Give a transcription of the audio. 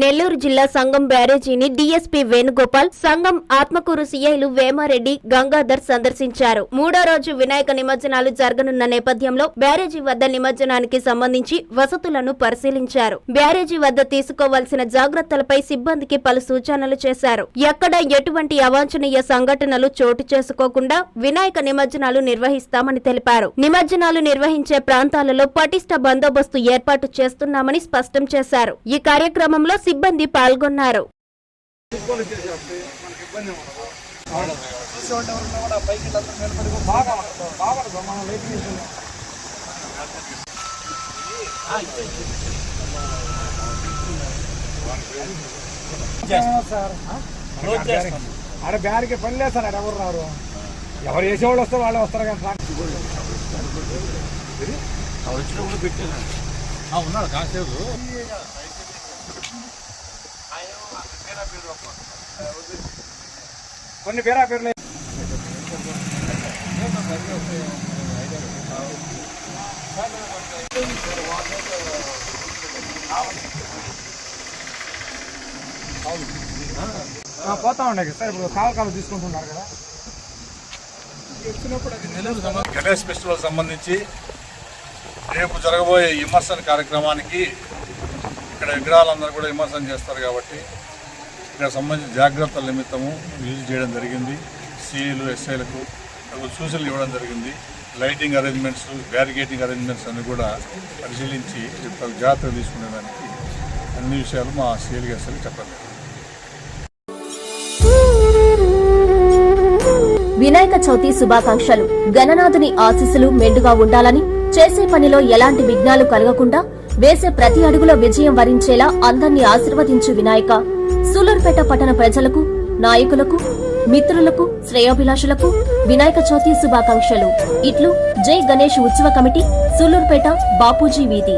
నెల్లూరు జిల్లా సంఘం బ్యారేజీని డీఎస్పీ వేణుగోపాల్ సంఘం ఆత్మకూరు సీఐలు వేమారెడ్డి గంగాధర్ సందర్శించారు. మూడో రోజు వినాయక నిమజ్జనాలు జరగనున్న నేపథ్యంలో బ్యారేజీ వద్ద నిమజ్జనానికి సంబంధించి వసతులను పరిశీలించారు. బ్యారేజీ వద్ద తీసుకోవాల్సిన జాగ్రత్తలపై సిబ్బందికి పలు సూచనలు చేశారు. ఎక్కడ ఎటువంటి అవాంఛనీయ సంఘటనలు చోటు చేసుకోకుండా వినాయక నిమజ్జనాలు నిర్వహిస్తామని తెలిపారు. నిమజ్జనాలు నిర్వహించే ప్రాంతాలలో పటిష్ట బందోబస్తు ఏర్పాటు చేస్తున్నామని స్పష్టం చేశారు. ఈ కార్యక్రమంలో సిబ్బంది పాల్గొన్నారు. సార్ ఆడ బ్యారికి పని లేదు సార్ ఆడ ఎవరు రారు? ఎవరు వేసేవాళ్ళు వస్తారు వాళ్ళు వస్తారు కానీ సార్. ఉన్నాడు కాసేపు. కొన్ని పేరా పేర్లు. పోతా ఉండే సార్ ఇప్పుడు కాలు కాలు తీసుకుంటున్నారు కదా. గణేష్ ఫెస్టివల్ సంబంధించి రేపు జరగబోయే విమర్శన కార్యక్రమానికి ఇక్కడ విగ్రహాలందరూ కూడా విమర్శన చేస్తారు కాబట్టి ఇక్కడ సంబంధించిన జాగ్రత్తల నిమిత్తము యూజ్ చేయడం జరిగింది. సీఈలు ఎస్ఐలకు సూచనలు ఇవ్వడం జరిగింది. లైటింగ్ అరేంజ్మెంట్స్ బ్యారిగేటింగ్ అరేంజ్మెంట్స్ అన్ని కూడా పరిశీలించి జాగ్రత్త జాగ్రత్తలు తీసుకునేదానికి అన్ని విషయాలు మా సిఐలు ఎస్ఐలు చెప్పలేదు వినాయక చవితి శుభాకాంక్షలు. గణనాథుని ఆశీస్సులు మెండుగా ఉండాలని చేసే పనిలో ఎలాంటి విఘ్నాలు కలగకుండా వేసే ప్రతి అడుగులో విజయం వరించేలా అందరినీ ఆశీర్వదించు వినాయక. సూలూరుపేట పట్టణ ప్రజలకు నాయకులకు మిత్రులకు శ్రేయోభిలాషులకు వినాయక చవితి శుభాకాంక్షలు. ఇట్లు జై గణేష్ ఉత్సవ కమిటీ సూలూరుపేట బాపూజీ వీధి.